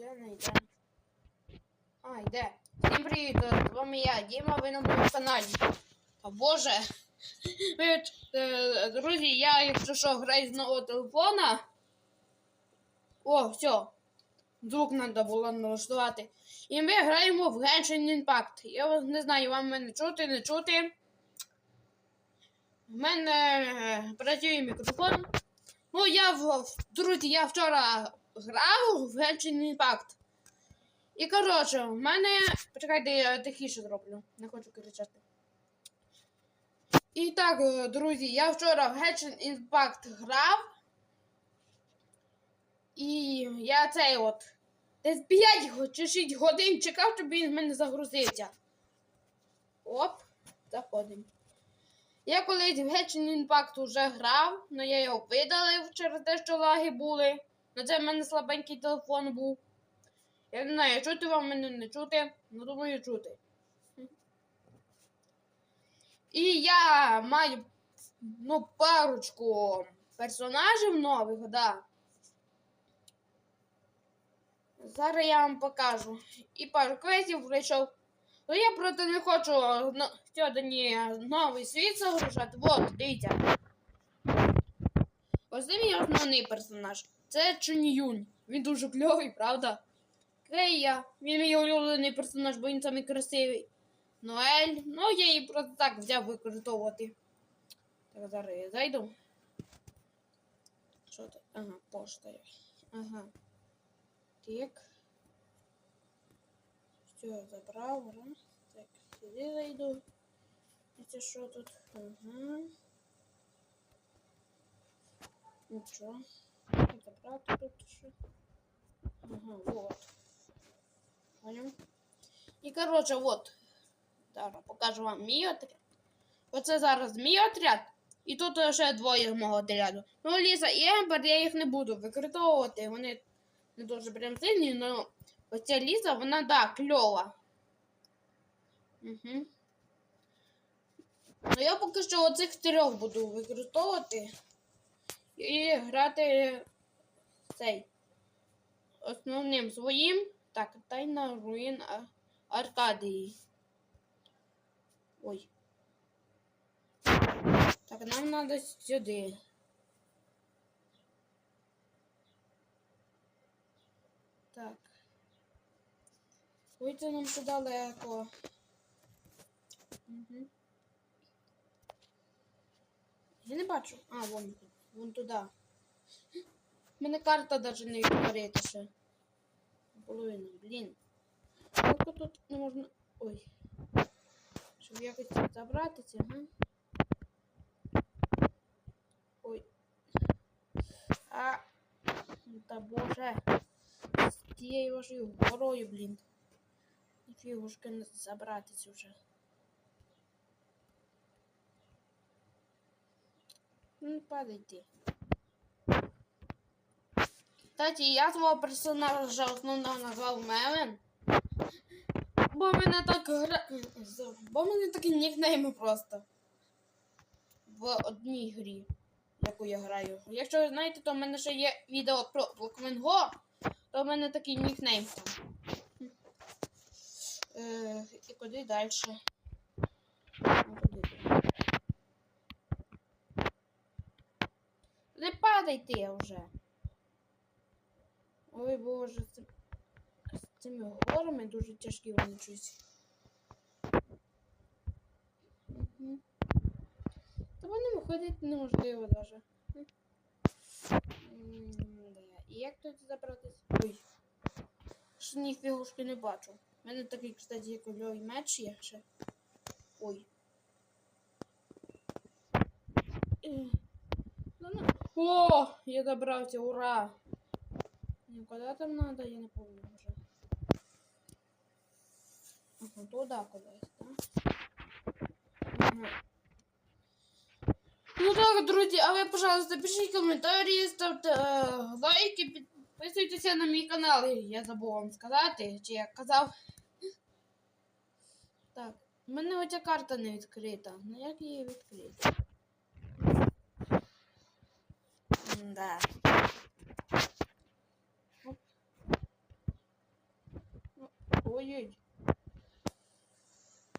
Де не йде? А, йде. Всім привіт, з вами я, Діма, ви на моєму каналі. Та боже. Е, друзі, я, якщо що, граю з нового телефона. О, все. Звук треба було налаштувати. І ми граємо в Genshin Impact. Я вас не знаю, вам мене чути, не чути. В мене е, працює мікрофон. Ну, я в, друзі, я вчора грав в Genshin Impact. І коротше, в мене. Почекайте, я тихіше зроблю. Не хочу кричати. І так, е, друзі, я вчора в Genshin Impact грав. І я цей от. Десь 5 чи 6 годин чекав, щоб він в мене загрузився. Оп, заходимо. Я колись в Genshin Impact вже грав, але я його видалив через те, що лаги були. На це в мене слабенький телефон був. Я не знаю, чути вам мене не чути, ну думаю чути. І я маю ну, парочку персонажів нових, да. Зараз я вам покажу. І пару квестів прийшов. Ну я проти не хочу ну, сьогодні новий світ загружати. Вот, дивіться. Ось це мій основний персонаж. Це Чуньюнь. Він дуже кльовий, правда? Кейя. Він мій улюблений персонаж, бо він самий красивий. Ноель. Ну, я її просто так взяв використовувати. Так, зараз я зайду. Що це? Ага, пошта. Ага. Так. Все, забрав. Так, сюди зайду. Це що тут? Ага. Нічого. Забрати тут ще. Ага, вот. Понял? І коротше, вот. Зараз покажу вам мій отряд. Оце зараз мій отряд. І тут ще двоє з мого отряду. Ну, Ліза і Ембер, я їх не буду використовувати. Вони не дуже прям сильні, але оця Ліза, вона так, кльова. Угу. Ну я поки що оцих трьох буду використовувати і грати цей основним своїм. Так, тайна руїн Аркадії. Ой. Так, нам треба сюди. Так. Вийти нам туди далеко. Угу. Я не бачу. А, вон, вон туди. Мене карта навіть не відкрита ще. Половина, блін. Тільки тут не можна. Ой. Щоб якось забратися, ага. Ой. А. Та боже. З тією вашою горою, блін. Фігушки не забратися вже. Ну, падайте. Кстати, я свого персонажа основного назвав Мелен. Бо мене так гра. Бо мене такі нікнейми просто. В одній грі, яку я граю. Якщо ви знаєте, то в мене ще є відео про Pokemon Go, то в мене такий нікнейм там. Е, і куди далі? Не падайте вже. Ой боже, з, з цими горами дуже тяжкі вони щось. Мгм. Та вони виходить неможливо даже. І як тут забратись? Ой. Ще ні фігушки не бачу. У мене такий, кстати, кольовий меч є ще. Ой. О, я добрався, ура! Ну, куда там надо, я не помню уже. Ага, туда кудись, да? Ага. Ну так, друзі, а ви, пожалуйста, пишіть коментарі, ставте е, лайки, підписуйтеся на мій канал. Я забув вам сказати, чи я казав. Так, в мене оця карта не відкрита. Ну як її відкрити? Да. Ой-ой.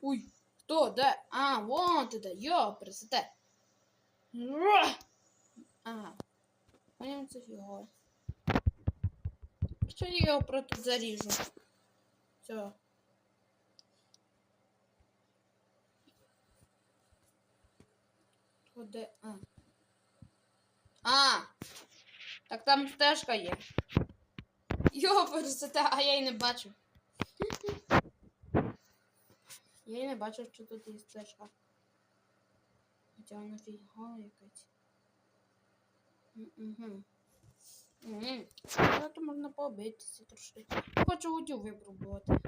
Ой, хто, де? А, вон ти де, йо, присите. Ага. Поняв це фігово. Що я його просто заріжу? Все. То? А. А! Так там стежка є. Йо, пересете, а я й не бачу. Я й не бачу, що тут є стежка. Хоча вона фігова якась. Угу. Угу. Але можна побитися трошки. Хочу удю випробувати.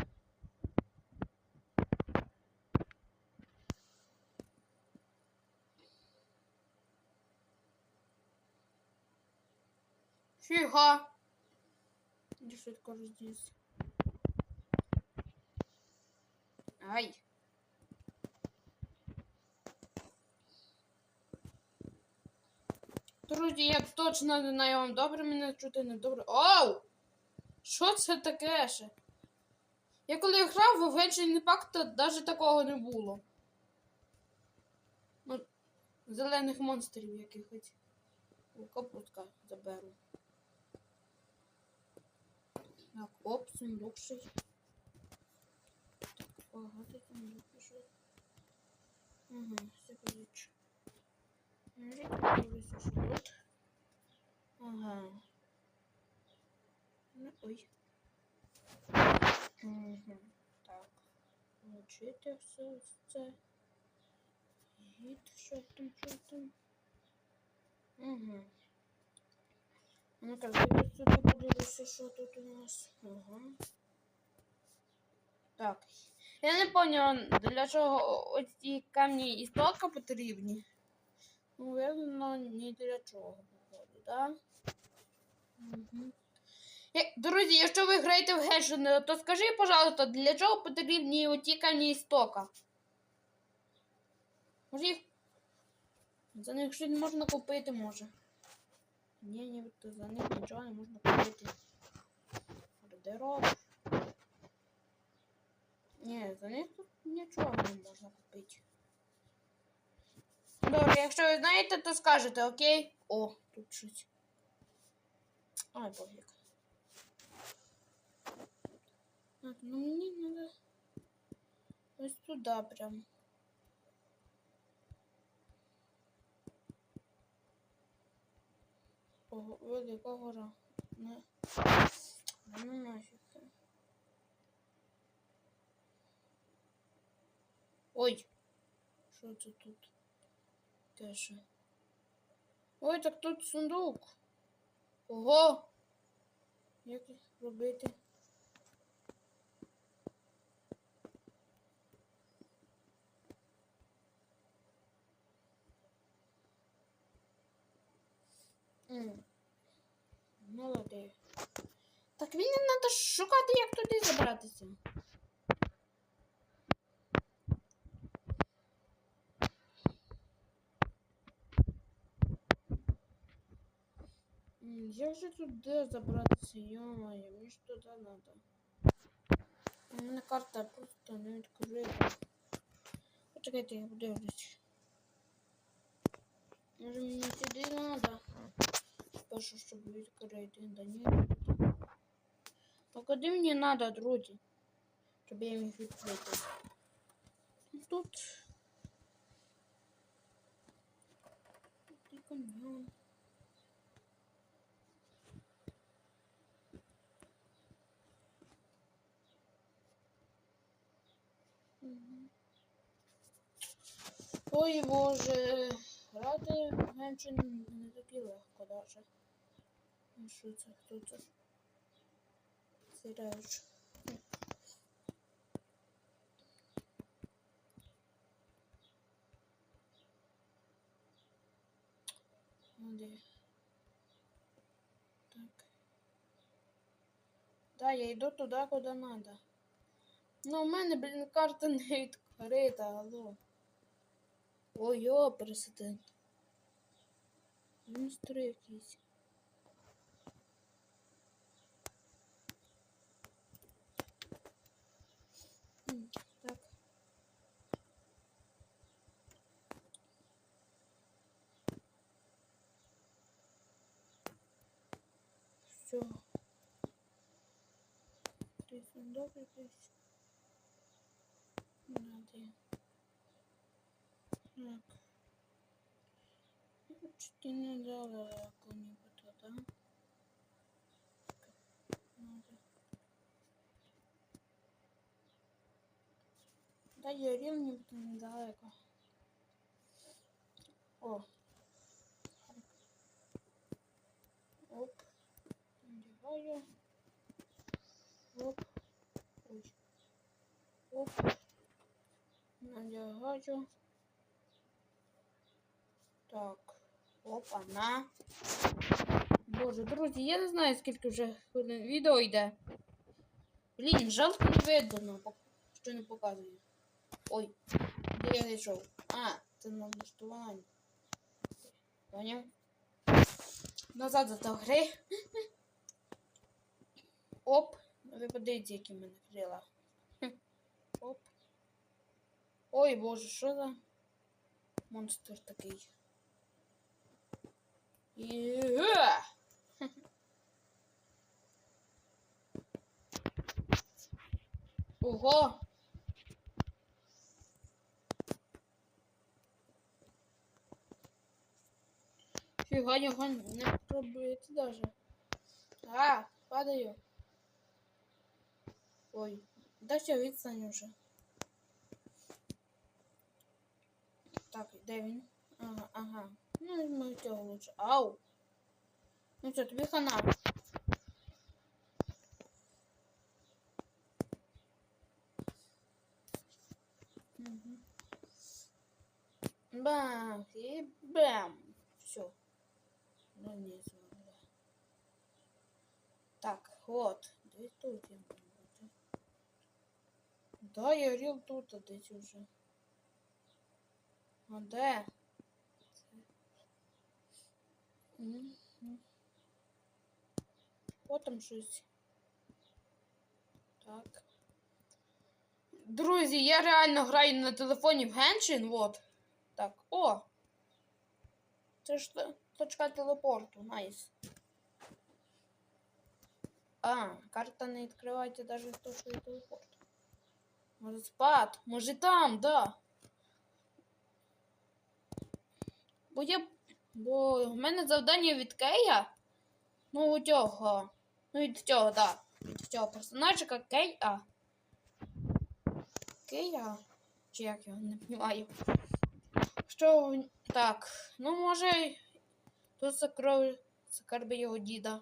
Фіга. Іди швидко розділься. Ай. Друзі, я точно не знаю, вам добре мене чути, не добре. Оу! Що це таке ще? Я коли грав в Genshin Impact, то навіть такого не було. Ну, зелених монстрів якихось. О, капустка заберу. Так, оп, сундук щось. Так, багато сундук пішов. Ага, все коротше. Дивися, що тут. Ага. Ну, ой. Угу. Так. Включити все це. Гід, що там, що там. Угу. Ну-ка, зайду сюди подивлюся, що тут у нас. Ага. Так. Я не поняла, для чого ось ці камні істока потрібні. Ну, видно, ні для чого, походу, так? Угу. Друзі, якщо ви граєте в Гешен, то скажи, пожалуйста, для чого потрібні оті камні істока? Може їх. За них щось можна купити, може. Ні, ні, за них нічого не можна купити. Гардероб. Ні, за них тут нічого не можна купити. Добре, якщо ви знаєте, то скажете, окей? О, тут щось. Ай, пофіг. Так, ну мені надо ось туди прям. Велика гора. Не. Ну нафіг. Ой, що це тут? Теж. Ой, так тут сундук. Ого! Як робити? М. Молодець. Так він треба шукати, як туди забратися. Як же туди забратися? Йо-моє, мені ж туди треба. У мене карта просто не відкрита. Почекайте, я подивлюсь. Може мені сюди треба? Спершу, щоб відкрити. Да ні. А куди мені треба, друзі? Щоб я міг відкрити. Ну, Тут. Тут і каньйон. Мгм. Ой, боже, грати в Геншин не таки даже. Ну що це, хто це? Сереж. Ну, де? Так. Да, я йду туди, куди надо. Ну, у мене, блін, карта не відкрита, алло. Ой, йо, президент. Монстри. М, Так. Все. Ти сундук якийсь. Надо. Так. Почти недалеко нібито, да? Надо. Да, я рівні буде недалеко. О. Оп. Надіваю. Оп. Ой. Оп. Надягаю. Так. Опа, на. Боже, друзі, я не знаю, скільки вже хвилин відео йде. Блін, жалко не видно, що не показує. Ой, де я зайшов? А, це на налаштування. Поняв? Назад за до гри. Оп. Ви подивіться, які мене крила. Оп. Ой, боже, що за монстр такий? Є! Ого! Фіга його не пробити даже. А, падаю. Ой, да все, відстань уже. Так, де? Ага, ага. Ну, ми цього лучше. Ау! Ну що, тобі хана. Мгм. Бам! І бам! Все. Ну, не знаю. Так, от. Десь тут я маю. Да, я ріл тут а десь уже. А де? Там щось. Так. Друзі, я реально граю на телефоні в Genshin, вот. Так, о! Це ж точка телепорту, найс. А, карта не відкривається навіть з точкою телепорту. Може спад, може там, да. Бо я. Бо в мене завдання від Кея. Ну, у цього. Ну, від цього, так. Да. Від цього персонажика Кея. Кея? Чи як його не розумію. Що. Так. Ну, може. Тут закрою скарби його діда.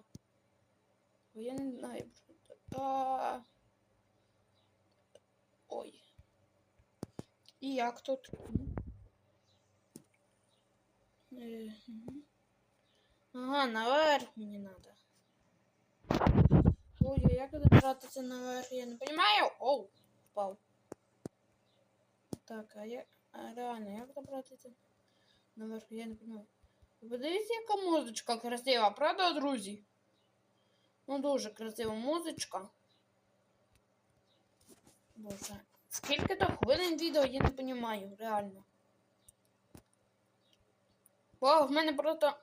Бо я не знаю. А... Ой. І як тут? Ага, наверх мені надо. Ой, а як добратися наверх? Я не понимаю. Оу, впав. Так, а як. А реально, як добратися наверх? Я не понимаю. Подивіться, яка музичка красива, правда, друзі? Ну, дуже красива музичка. Боже. Скільки то хвилин відео, я не розумію, реально. Бо в мене просто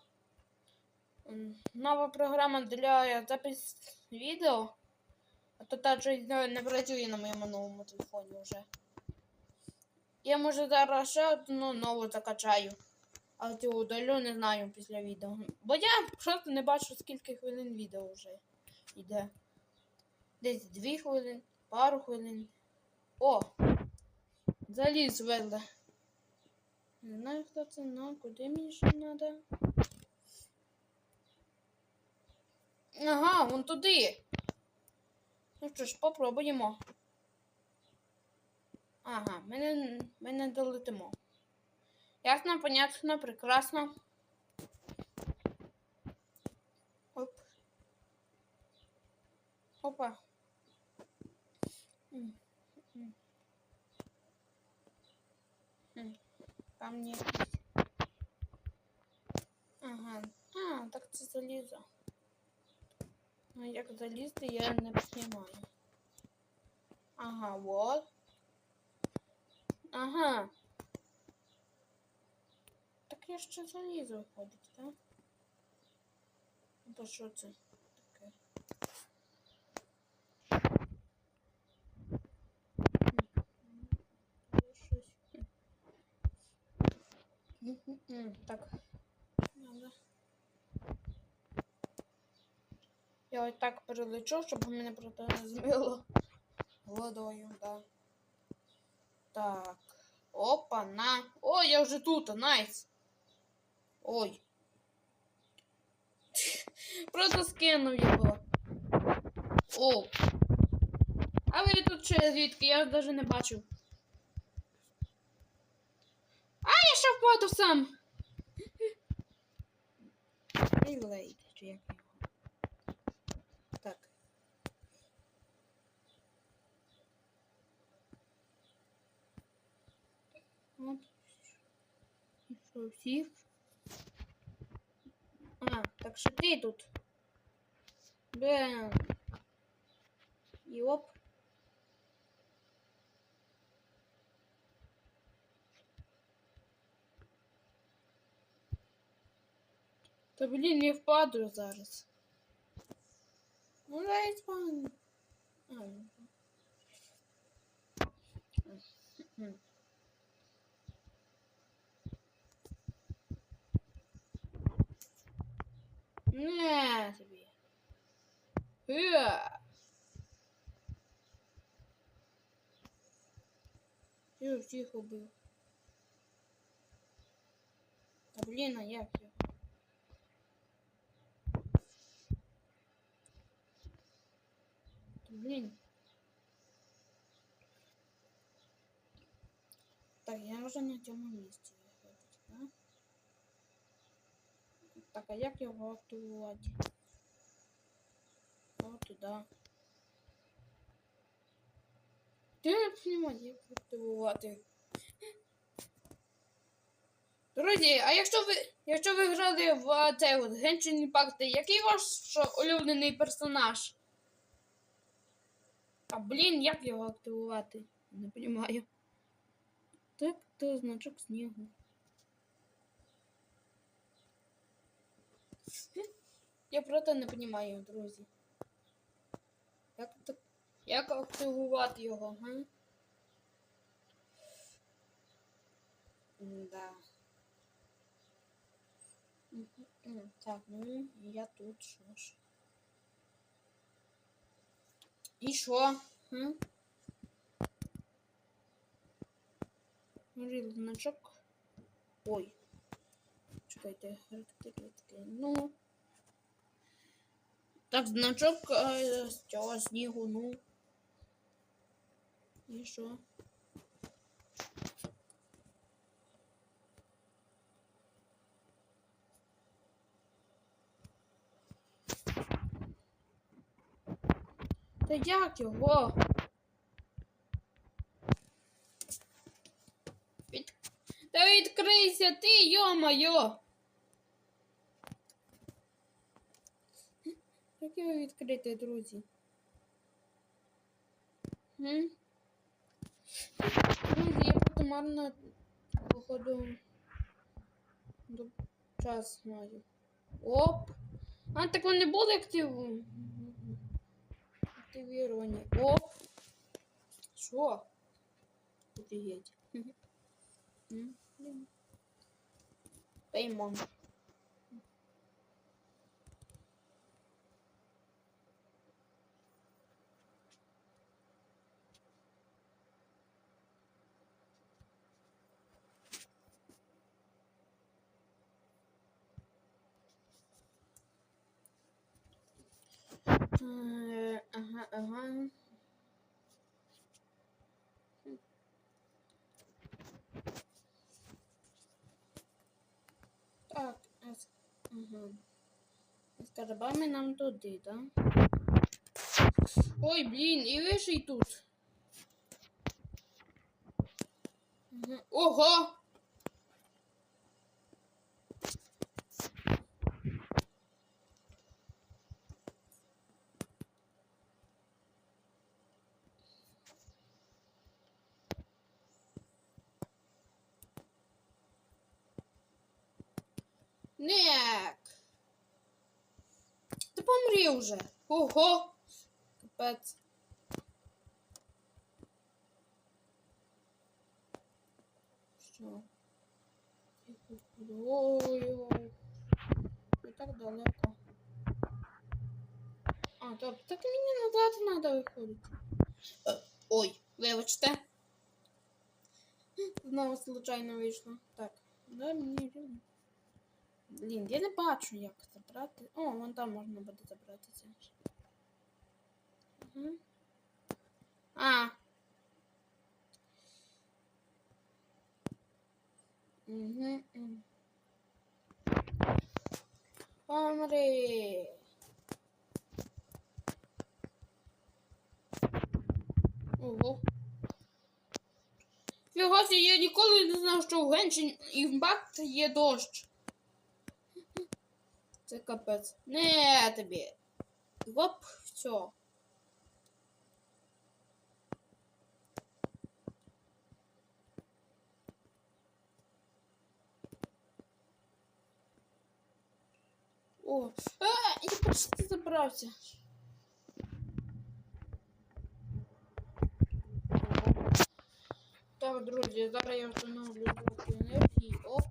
нова програма для запису відео. А то та щось не не працює на моєму новому телефоні вже. Я може зараз ще одну нову закачаю. А цю удалю не знаю після відео. Бо я просто не бачу, скільки хвилин відео вже йде. Десь дві хвилини, пару хвилин. О! Заліз веде. Не знаю, хто це, но куди мені ще треба? Ага, вон туди. Ну що ж, попробуємо. Ага, ми не, ми не долетимо. Ясно, понятно, прекрасно. Оп. Опа. М, м. М, Камні якісь. Ага. А, так це залізо. Ну, як залізти, я не понимаю. Ага, вот. Ага. Так я ще залізо виходить, так? Ну, що це таке? Є щось. М-м-м, Так. Я ось так перелечу, щоб мене проте не змило водою, да. Так. Опа, на. Ой, я вже тут, найс. Ой. Просто скинув його. О. А ви тут ще звідки? Я навіть не бачив. я ще впаду сам. Релейд, чи як його. Так. От. І що, всіх? А, так що ти тут? Блин. І оп. Та блін, я впаду зараз. Ну, дай спан. А, ну. М. Не тобі. Е. Я всіх убив. Та блін, а як його? Вже на цьому місці виходить, да? Так, а як його активувати? О, туди. Ти не як активувати. Друзі, а якщо ви якщо ви грали в цей от Genshin Impact, який ваш улюблений персонаж? А блін, як його активувати? Не розумію. Так, то значок снігу. Я просто не розумію, друзі. Як так. Як активувати його, га? Да. Так, ну я тут що ж. І що? М? Може, значок. Ой. Чекайте, характеристики. Ну. Так, значок е, з цього снігу, ну. І що? Та як його? Від... Та відкрийся ти, йо-моє! Як його відкрити, друзі? Друзі, я просто марно, походу, час маю. Оп! А, так вони були актив... активіровані. Оп! Що? Офігеть. М, блін. Пеймон. Е, Ага, ага. Так, а с- карабами нам туди, так? Ой, блін, і ви тут. Ого! Нек. Ти помрі вже. Ого. Капець. Що? Ой-ой. Не так далеко. А, так, так мені назад треба виходити. Е, Ой, вибачте. Знову случайно вийшло. Так, дай мені. Блін, я не бачу, як забрати. О, вон там можна буде забрати це. Угу. А. Угу. Помри. Ого. Фігасі, я ніколи не знав, що в Геншин Імпакт є дощ. Це капець. Не тобі. Гоп, все. О, а, я почти забрався. Так, друзі, зараз я встановлю блок енергії. Оп.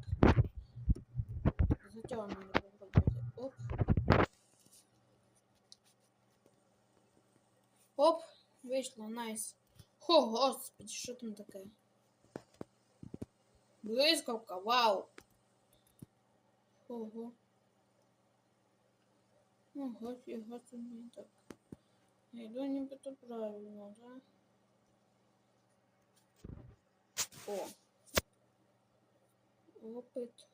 Затягнемо робити. Оп. Оп, вийшло, найс. О, господи, що там таке? Блискавка, вау. Ого. Ого, фіга собі так. Я йду нібито правильно, да? О. Опит.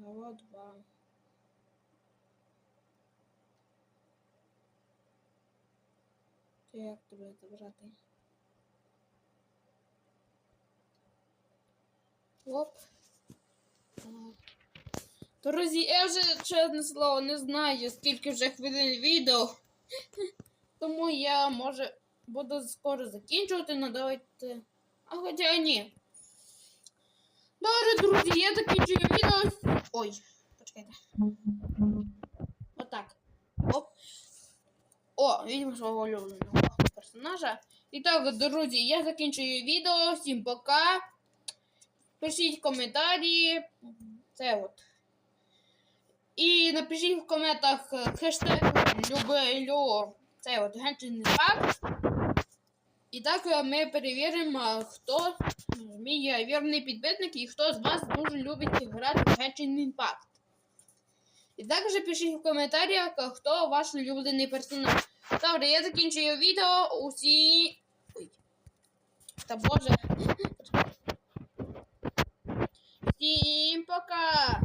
Глава 2. Це як тебе забрати? Оп. Друзі, я вже чесне слово не знаю, скільки вже хвилин відео. Тому я може буду скоро закінчувати, ну давайте. А хоча ні. Добре, друзі, я закінчую відео. Ой, почекайте. Отак. Оп. О, видимо свого улюбленого персонажа. І друзі, я закінчую відео. Всім пока. Пишіть коментарі. Це от. І напишіть в коментах е, хештег люблю. Це от Genshin Impact. І так е, ми перевіримо, хто мій е, вірний підписник і хто з вас дуже любить грати в Genshin Impact. І також пишіть в коментарях, е, хто ваш улюблений персонаж. Добре, я закінчую відео. Усі. Ой. Та боже. Всім пока!